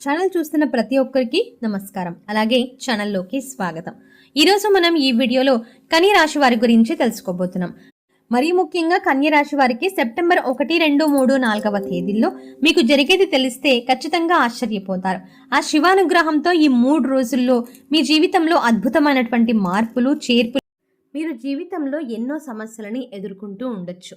Channel చూస్తున్న ప్రతి ఒక్కరికి నమస్కారం. అలాగే ఛానల్లోకి స్వాగతం. ఈరోజు మనం ఈ వీడియోలో కన్య రాశి వారి గురించి తెలుసుకోబోతున్నాం. మరీ ముఖ్యంగా కన్యరాశి వారికి సెప్టెంబర్ ఒకటి రెండు మూడు నాలుగవ తేదీల్లో మీకు జరిగేది తెలిస్తే ఖచ్చితంగా ఆశ్చర్యపోతారు. ఆ శివానుగ్రహంతో ఈ మూడు రోజుల్లో మీ జీవితంలో అద్భుతమైనటువంటి మార్పులు చేర్పులు మీరు జీవితంలో ఎన్నో సమస్యలని ఎదుర్కొంటూ ఉండొచ్చు.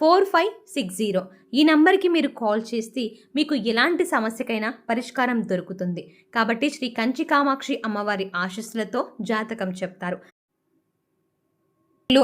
four five six zero. ఈ నంబర్కి మీరు కాల్ చేస్తే మీకు ఎలాంటి సమస్యకైనా పరిష్కారం దొరుకుతుంది. కాబట్టి శ్రీ కంచి కామాక్షి అమ్మవారి ఆశస్సులతో జాతకం చెప్తారు.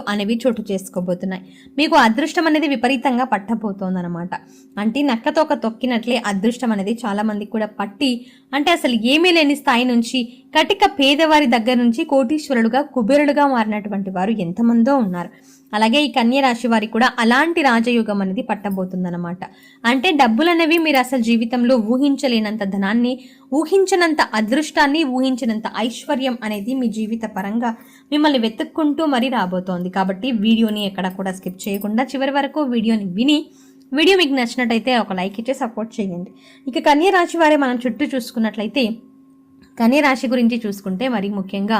అనేవి చోటు చేసుకోబోతున్నాయి. మీకు అదృష్టం అనేది విపరీతంగా పట్టబోతోందన్నమాట. అంటే నక్కతో ఒక తొక్కినట్లే అదృష్టం అనేది చాలా మందికి కూడా పట్టి అంటే అసలు ఏమీ లేని స్థాయి నుంచి కటిక పేదవారి దగ్గర నుంచి కోటీశ్వరులుగా కుబేరులుగా మారినటువంటి వారు ఎంతమందో ఉన్నారు. అలాగే ఈ కన్య రాశి వారికి కూడా అలాంటి రాజయోగం అనేది పట్టబోతుందన్నమాట. అంటే డబ్బులు అనేవి మీరు అసలు జీవితంలో ఊహించలేనంత ధనాన్ని ఊహించినంత అదృష్టాన్ని ఊహించినంత ఐశ్వర్యం అనేది మీ జీవిత పరంగా మిమ్మల్ని వెతుక్కుంటూ మరీ రాబోతోంది. కాబట్టి వీడియోని ఎక్కడ కూడా స్కిప్ చేయకుండా చివరి వరకు వీడియోని విని వీడియో మీకు నచ్చినట్టయితే ఒక లైక్ ఇచ్చి సపోర్ట్ చేయండి. ఇక కన్య రాశి వారే మనం చుట్టూ చూసుకున్నట్లయితే కన్యరాశి గురించి చూసుకుంటే మరి ముఖ్యంగా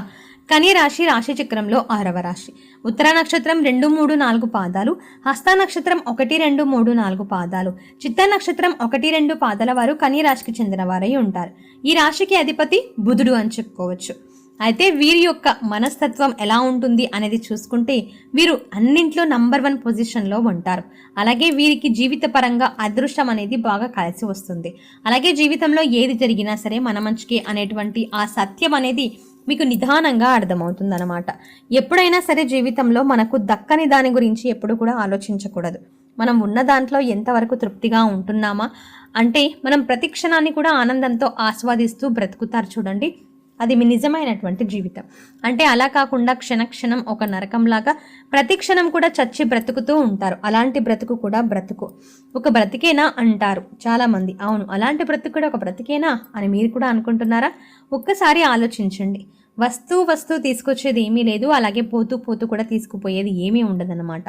కన్య రాశి చక్రంలో ఆరవ రాశి. ఉత్తర నక్షత్రం రెండు మూడు నాలుగు పాదాలు. హస్త నక్షత్రం ఒకటి రెండు మూడు నాలుగు పాదాలు. చిత్త నక్షత్రం ఒకటి రెండు పాదాల వారు కన్య రాశికి చెందిన వారై ఉంటారు. ఈ రాశికి అధిపతి బుధుడు అని చెప్పుకోవచ్చు. అయితే వీరి యొక్క మనస్తత్వం ఎలా ఉంటుంది అనేది చూసుకుంటే వీరు అన్నింట్లో నంబర్ వన్ పొజిషన్లో ఉంటారు. అలాగే వీరికి జీవిత పరంగా అదృష్టం అనేది బాగా కలిసి వస్తుంది. అలాగే జీవితంలో ఏది జరిగినా సరే మన మంచికి అనేటువంటి ఆ సత్యం అనేది మీకు నిదానంగా అర్థమవుతుందన్నమాట. ఎప్పుడైనా సరే జీవితంలో మనకు దక్కని దాని గురించి ఎప్పుడు కూడా ఆలోచించకూడదు. మనం ఉన్న దాంట్లో ఎంతవరకు తృప్తిగా ఉంటున్నామా అంటే మనం ప్రతి క్షణాన్ని కూడా ఆనందంతో ఆస్వాదిస్తూ బ్రతుకుతారు చూడండి. అది మీ నిజమైనటువంటి జీవితం. అంటే అలా కాకుండా క్షణక్షణం ఒక నరకంలాగా ప్రతి క్షణం కూడా చచ్చి బ్రతుకుతూ ఉంటారు. అలాంటి బ్రతుకు కూడా బ్రతుకు. ఒక బ్రతికేనా అంటారు చాలామంది. అవును అలాంటి బ్రతుకు కూడా ఒక బ్రతికేనా అని మీరు కూడా అనుకుంటున్నారా? ఒక్కసారి ఆలోచించండి. వస్తువు వస్తువు తీసుకొచ్చేది ఏమీ లేదు. అలాగే పోతూ పోతూ కూడా తీసుకుపోయేది ఏమీ ఉండదన్నమాట.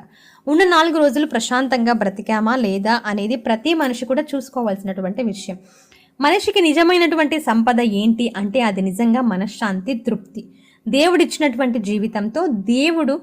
ఉన్న నాలుగు రోజులు ప్రశాంతంగా బ్రతికామా లేదా అనేది ప్రతి మనిషి కూడా చూసుకోవాల్సినటువంటి విషయం. మనిషికి నిజమైనటువంటి సంపద ఏంటి అంటే అది నిజంగా మనశ్శాంతి తృప్తి. దేవుడిచ్చినటువంటి జీవితంతో దేవుడు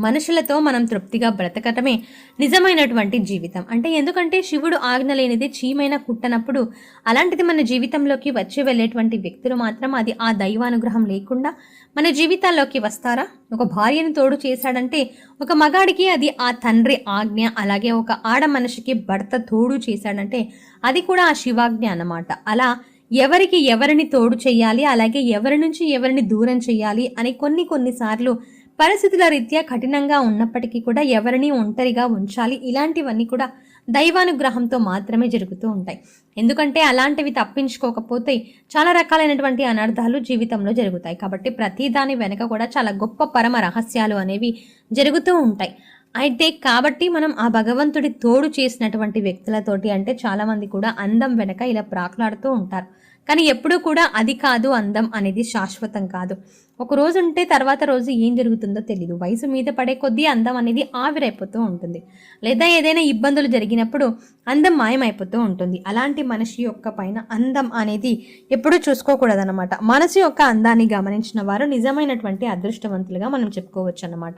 మనుషులతో మనం తృప్తిగా బ్రతకటమే నిజమైనటువంటి జీవితం. అంటే ఎందుకంటే శివుడు ఆజ్ఞ లేనిది చీమైన కుట్టనప్పుడు అలాంటిది మన జీవితంలోకి వచ్చి వెళ్ళేటువంటి వ్యక్తులు మాత్రం అది ఆ దైవానుగ్రహం లేకుండా మన జీవితాల్లోకి వస్తారా? ఒక భార్యను తోడు చేశాడంటే ఒక మగాడికి అది ఆ తండ్రి ఆజ్ఞ అలాగే ఒక ఆడ మనిషికి భర్త తోడు చేశాడంటే అది కూడా ఆ శివాజ్ఞ అన్నమాట. అలా ఎవరికి ఎవరిని తోడు చేయాలి అలాగే ఎవరి నుంచి ఎవరిని దూరం చేయాలి అని కొన్ని కొన్నిసార్లు పరిస్థితుల రీత్యా కఠినంగా ఉన్నప్పటికీ కూడా ఎవరిని ఒంటరిగా ఉంచాలి ఇలాంటివన్నీ కూడా దైవానుగ్రహంతో మాత్రమే జరుగుతూ ఉంటాయి. ఎందుకంటే అలాంటివి తప్పించుకోకపోతే చాలా రకాలైనటువంటి అనర్థాలు జీవితంలో జరుగుతాయి. కాబట్టి ప్రతి దాని వెనక కూడా చాలా గొప్ప పరమ రహస్యాలు అనేవి జరుగుతూ ఉంటాయి. అయితే కాబట్టి మనం ఆ భగవంతుడి తోడు చేసినటువంటి వ్యక్తులతోటి అంటే చాలామంది కూడా అందం వెనక ఇలా ప్రాకులాడుతూ ఉంటారు. కానీ ఎప్పుడూ కూడా అది కాదు అందం అనేది శాశ్వతం కాదు. ఒక రోజు ఉంటే తర్వాత రోజు ఏం జరుగుతుందో తెలియదు వయసు మీద పడే కొద్దీ అందం అనేది ఆవిరైపోతూ ఉంటుంది. లేదా ఏదైనా ఇబ్బందులు జరిగినప్పుడు అందం మాయమైపోతూ ఉంటుంది. అలాంటి మనిషి యొక్క పైన అందం అనేది ఎప్పుడూ చూసుకోకూడదన్నమాట. మనసు యొక్క అందాన్ని గమనించిన వారు నిజమైనటువంటి అదృష్టవంతులుగా మనం చెప్పుకోవచ్చు అన్నమాట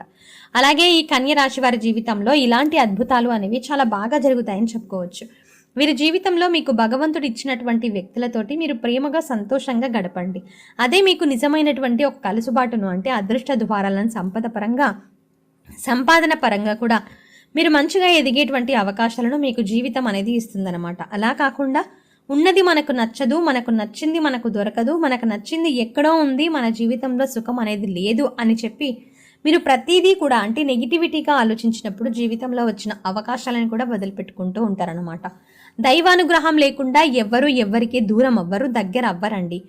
అలాగే ఈ కన్య రాశి వారి జీవితంలో ఇలాంటి అద్భుతాలు అనేవి చాలా బాగా జరుగుతాయని చెప్పుకోవచ్చు. వీరి జీవితంలో మీకు భగవంతుడు ఇచ్చినటువంటి వ్యక్తులతోటి మీరు ప్రేమగా సంతోషంగా గడపండి. అదే మీకు నిజమైనటువంటి ఒక కలుసుబాటును అంటే అదృష్ట ద్వారాలను సంపద పరంగా సంపాదన పరంగా కూడా మీరు మంచిగా ఎదిగేటువంటి అవకాశాలను మీకు జీవితం అనేది ఇస్తుందన్నమాట. అలా కాకుండా ఉన్నది మనకు నచ్చదు మనకు నచ్చింది మనకు దొరకదు మనకు నచ్చింది ఎక్కడో ఉంది మన జీవితంలో సుఖం అనేది లేదు అని చెప్పి మీరు ప్రతిదీ కూడా అంటే నెగిటివిటీగా ఆలోచించినప్పుడు జీవితంలో వచ్చిన అవకాశాలను కూడా వదిలిపెట్టుకుంటూ ఉంటారనమాట దైవానుగ్రహం లేకుండా ఎవ్వరు ఎవ్వరికీ దూరం అవ్వరు దగ్గర అవ్వరండి.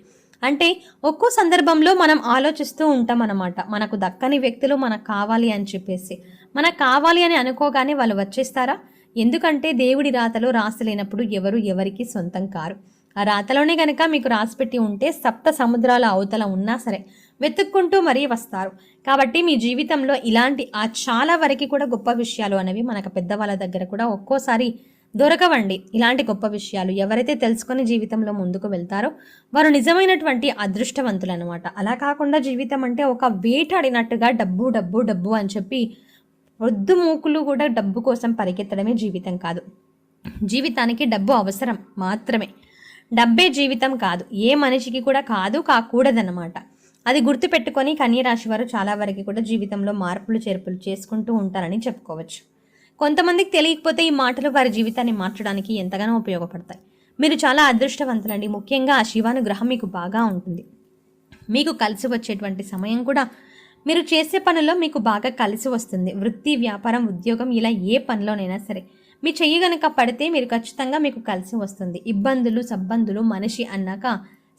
అంటే ఒక్కో సందర్భంలో మనం ఆలోచిస్తూ ఉంటాం అన్నమాట మనకు దక్కని వ్యక్తులు మనకు కావాలి అని చెప్పేసి. మనకు కావాలి అని అనుకోగానే వాళ్ళు వచ్చేస్తారా? ఎందుకంటే దేవుడి రాతలో రాసలేనప్పుడు ఎవరు ఎవరికి సొంతం కారు. ఆ రాతలోనే కనుక మీకు రాసిపెట్టి ఉంటే సప్త సముద్రాల అవతల ఉన్నా సరే వెతుక్కుంటూ మరీ వస్తారు. కాబట్టి మీ జీవితంలో ఇలాంటి ఆ చాలా వరకు కూడా గొప్ప విషయాలు అనేవి మనకు పెద్దవాళ్ళ దగ్గర కూడా ఒక్కోసారి దొరకవండి. ఇలాంటి గొప్ప విషయాలు ఎవరైతే తెలుసుకొని జీవితంలో ముందుకు వెళ్తారో వారు నిజమైనటువంటి అదృష్టవంతులు అనమాట అలా కాకుండా జీవితం అంటే ఒక వేటాడినట్టుగా డబ్బు డబ్బు డబ్బు అని చెప్పి వృద్ధు మూకులు కూడా డబ్బు కోసం పరిగెత్తడమే జీవితం కాదు. జీవితానికి డబ్బు అవసరం మాత్రమే. డబ్బే జీవితం కాదు. ఏ మనిషికి కూడా కాదు కాకూడదన్నమాట. అది గుర్తుపెట్టుకొని కన్యరాశి వారు చాలా వరకు కూడా జీవితంలో మార్పులు చేర్పులు చేసుకుంటూ ఉంటారని చెప్పుకోవచ్చు. కొంతమందికి తెలియకపోతే ఈ మాటలు వారి జీవితాన్ని మార్చడానికి ఎంతగానో ఉపయోగపడతాయి. మీరు చాలా అదృష్టవంతులండి. ముఖ్యంగా ఆ శివానుగ్రహం మీకు బాగా ఉంటుంది. మీకు కలిసి వచ్చేటువంటి సమయం కూడా మీరు చేసే పనుల్లో మీకు బాగా కలిసి వస్తుంది. వృత్తి వ్యాపారం ఉద్యోగం ఇలా ఏ పనిలోనైనా సరే. మీ చెయ్యి గనక పడితే మీరు ఖచ్చితంగా మీకు కలిసి వస్తుంది. ఇబ్బందులు సబ్బందులు మనిషి అన్నాక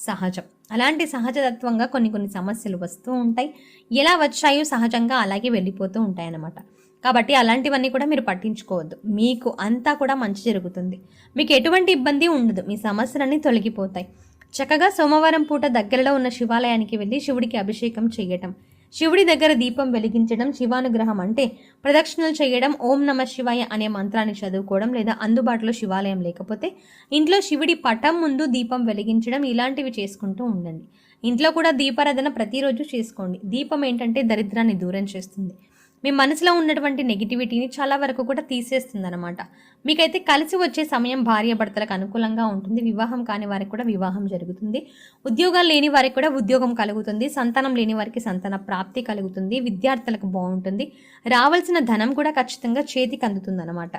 సహజం. అలాంటి సహజతత్వంగా కొన్ని కొన్ని సమస్యలు వస్తూ ఉంటాయి. ఎలా వచ్చాయో సహజంగా అలాగే వెళ్ళిపోతూ ఉంటాయి అన్నమాట కాబట్టి అలాంటివన్నీ కూడా మీరు పట్టించుకోవద్దు. మీకు అంతా కూడా మంచి జరుగుతుంది. మీకు ఎటువంటి ఇబ్బంది ఉండదు. మీ సమస్యలన్నీ తొలగిపోతాయి. చక్కగా సోమవారం పూట దగ్గరలో ఉన్న శివాలయానికి వెళ్ళి శివుడికి అభిషేకం చేయటం శివుడి దగ్గర దీపం వెలిగించడం శివానుగ్రహం అంటే ప్రదక్షిణలు చేయడం ఓం నమ శివాయ అనే మంత్రాన్ని చదువుకోవడం లేదా అందుబాటులో శివాలయం లేకపోతే ఇంట్లో శివుడి పటం ముందు దీపం వెలిగించడం ఇలాంటివి చేసుకుంటూ ఉండండి. ఇంట్లో కూడా దీపారాధన ప్రతిరోజు చేసుకోండి. దీపం ఏంటంటే దరిద్రాన్ని దూరం చేస్తుంది. మీ మనసులో ఉన్నటువంటి నెగిటివిటీని చాలా వరకు కూడా తీసేస్తుంది అనమాట మీకైతే కలిసి వచ్చే సమయం భార్య భర్తలకు అనుకూలంగా ఉంటుంది. వివాహం కాని వారికి కూడా వివాహం జరుగుతుంది. ఉద్యోగాలు లేని వారికి కూడా ఉద్యోగం కలుగుతుంది. సంతానం లేని వారికి సంతాన ప్రాప్తి కలుగుతుంది. విద్యార్థులకు బాగుంటుంది. రావాల్సిన ధనం కూడా ఖచ్చితంగా చేతికి అందుతుందనమాట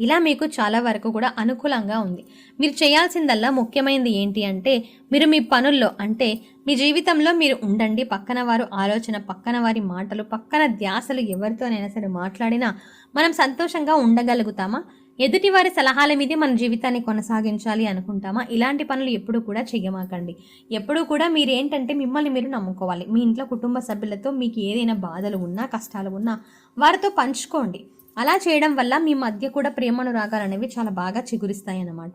ఇలా మీకు చాలా వరకు కూడా అనుకూలంగా ఉంది. మీరు చేయాల్సిందల్లా ముఖ్యమైనది ఏంటి అంటే మీరు మీ పనుల్లో అంటే మీ జీవితంలో మీరు ఉండండి. పక్కన వారు ఆలోచన పక్కన వారి మాటలు పక్కన ధ్యాసలు ఎవరితోనైనా సరే మాట్లాడినా మనం సంతోషంగా ఉండగలుగుతామా? ఎదుటి వారి సలహాల మీదే మన జీవితాన్ని కొనసాగించాలి అనుకుంటామా? ఇలాంటి పనులు ఎప్పుడూ కూడా చెయ్యమాకండి. ఎప్పుడూ కూడా మీరు ఏంటంటే మిమ్మల్ని మీరు నమ్ముకోవాలి. మీ ఇంట్లో కుటుంబ సభ్యులతో మీకు ఏదైనా బాధలు ఉన్నా కష్టాలు ఉన్నా వారితో పంచుకోండి. అలా చేయడం వల్ల మీ మధ్య కూడా ప్రేమనురాగాలు అనేవి చాలా బాగా చిగురిస్తాయి అన్నమాట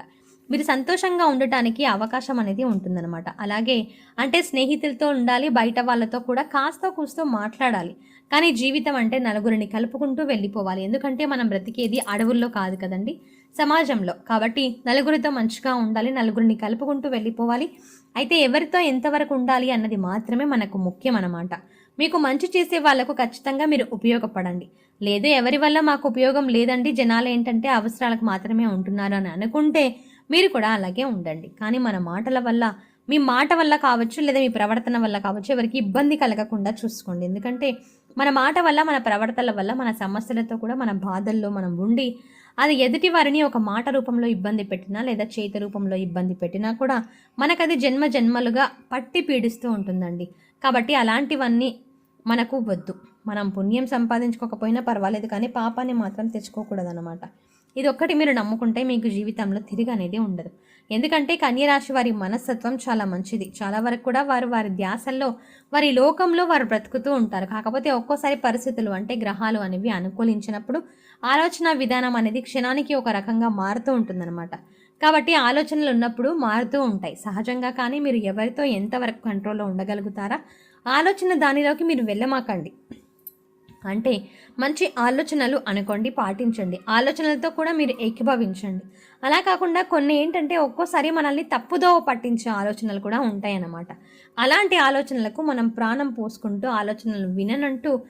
మీరు సంతోషంగా ఉండటానికి అవకాశం అనేది ఉంటుందన్నమాట. అలాగే అంటే స్నేహితులతో ఉండాలి బయట వాళ్ళతో కూడా కాస్త కూస్తో మాట్లాడాలి. కానీ జీవితం అంటే నలుగురిని కలుపుకుంటూ వెళ్ళిపోవాలి. ఎందుకంటే మనం బ్రతికేది అడవుల్లో కాదు కదండి సమాజంలో. కాబట్టి నలుగురితో మంచిగా ఉండాలి నలుగురిని కలుపుకుంటూ వెళ్ళిపోవాలి. అయితే ఎవరితో ఎంతవరకు ఉండాలి అన్నది మాత్రమే మనకు ముఖ్యం అన్నమాట మీకు మంచి చేసే వాళ్ళకు ఖచ్చితంగా మీరు ఉపయోగపడండి. లేదు ఎవరి వల్ల మాకు ఉపయోగం లేదండి. జనాలు ఏంటంటే అవసరాలకు మాత్రమే ఉంటున్నారు అని అనుకుంటే మీరు కూడా అలాగే ఉండండి. కానీ మన మాటల వల్ల మీ మాట వల్ల కావచ్చు లేదా మీ ప్రవర్తన వల్ల కావచ్చు ఎవరికి ఇబ్బంది కలగకుండా చూసుకోండి. ఎందుకంటే మన మాట వల్ల మన ప్రవర్తన వల్ల మన సమస్యలతో కూడా మన బాధల్లో మనం ఉండి అది ఎదుటి వారిని ఒక మాట రూపంలో ఇబ్బంది పెట్టినా లేదా చేతి రూపంలో ఇబ్బంది పెట్టినా కూడా మనకది జన్మ జన్మలుగా పట్టి పీడిస్తూ ఉంటుందండి. కాబట్టి అలాంటివన్నీ మనకు వద్దు. మనం పుణ్యం సంపాదించుకోకపోయినా పర్వాలేదు కానీ పాపాన్ని మాత్రం తెచ్చుకోకూడదన్నమాట. ఇది ఒక్కటి మీరు నమ్ముకుంటే మీకు జీవితంలో తిరిగి అనేది ఉండదు. ఎందుకంటే కన్యరాశి వారి మనస్తత్వం చాలా మంచిది. చాలా వరకు కూడా వారు వారి ధ్యాసల్లో వారి లోకంలో వారు బ్రతుకుతూ ఉంటారు. కాకపోతే ఒక్కోసారి పరిస్థితులు అంటే గ్రహాలు అనేవి అనుకూలించినప్పుడు ఆలోచన విధానం అనేది క్షణానికి ఒక రకంగా మారుతూ ఉంటుందన్నమాట. కాబట్టి ఆలోచనలు ఉన్నప్పుడు మారుతూ ఉంటాయి. సహజంగా కానీ మీరు ఎవరితో ఎంతవరకు కంట్రోల్లో ఉండగలుగుతారా? ఆలోచన దానిలోకి మీరు వెళ్ళమాకండి. అంటే మంచి ఆలోచనలు అనుకోండి పాటించండి. ఆలోచనలతో కూడా మీరు ఏకీభవించండి. అలా కాకుండా కొన్ని ఏంటంటే ఒక్కోసారి మనల్ని తప్పుదోవ పట్టించే ఆలోచనలు కూడా ఉంటాయన్నమాట. అలాంటి ఆలోచనలకు మనం ప్రాణం పోసుకుంటూ ఆలోచనలు విననంటూ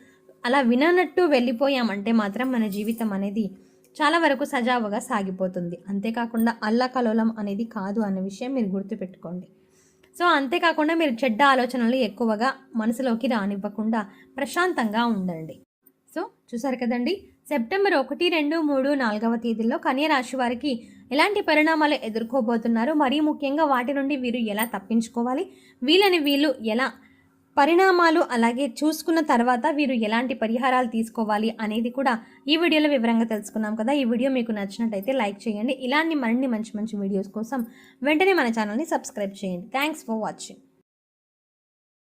అలా విననట్టు వెళ్ళిపోయామంటే మాత్రం మన జీవితం అనేది చాలా వరకు సజావుగా సాగిపోతుంది. అంతేకాకుండా అల్లకలోలం అనేది కాదు అన్న విషయం మీరు గుర్తుపెట్టుకోండి. సో అంతేకాకుండా మీరు చెడ్డ ఆలోచనలు ఎక్కువగా మనసులోకి రానివ్వకుండా ప్రశాంతంగా ఉండండి. సో చూసారు కదండి? సెప్టెంబర్ ఒకటి రెండు మూడు నాలుగవ తేదీల్లో కన్యరాశి వారికి ఎలాంటి పరిణామాలు ఎదుర్కోబోతున్నారు? మరీ ముఖ్యంగా వాటి నుండి వీరు ఎలా తప్పించుకోవాలి? వీళ్ళని వీళ్ళు ఎలా పరిణామాలు అలాగే చూసుకున్న తర్వాత వీరు ఎలాంటి పరిహారాలు తీసుకోవాలి అనేది కూడా ఈ వీడియోలో వివరంగా తెలుసుకున్నాం కదా. ఈ వీడియో మీకు నచ్చినట్టయితే లైక్ చేయండి. ఇలాంటి మరిన్ని మంచి మంచి వీడియోస్ కోసం వెంటనే మన ఛానల్ని సబ్స్క్రైబ్ చేయండి. Thanks for watching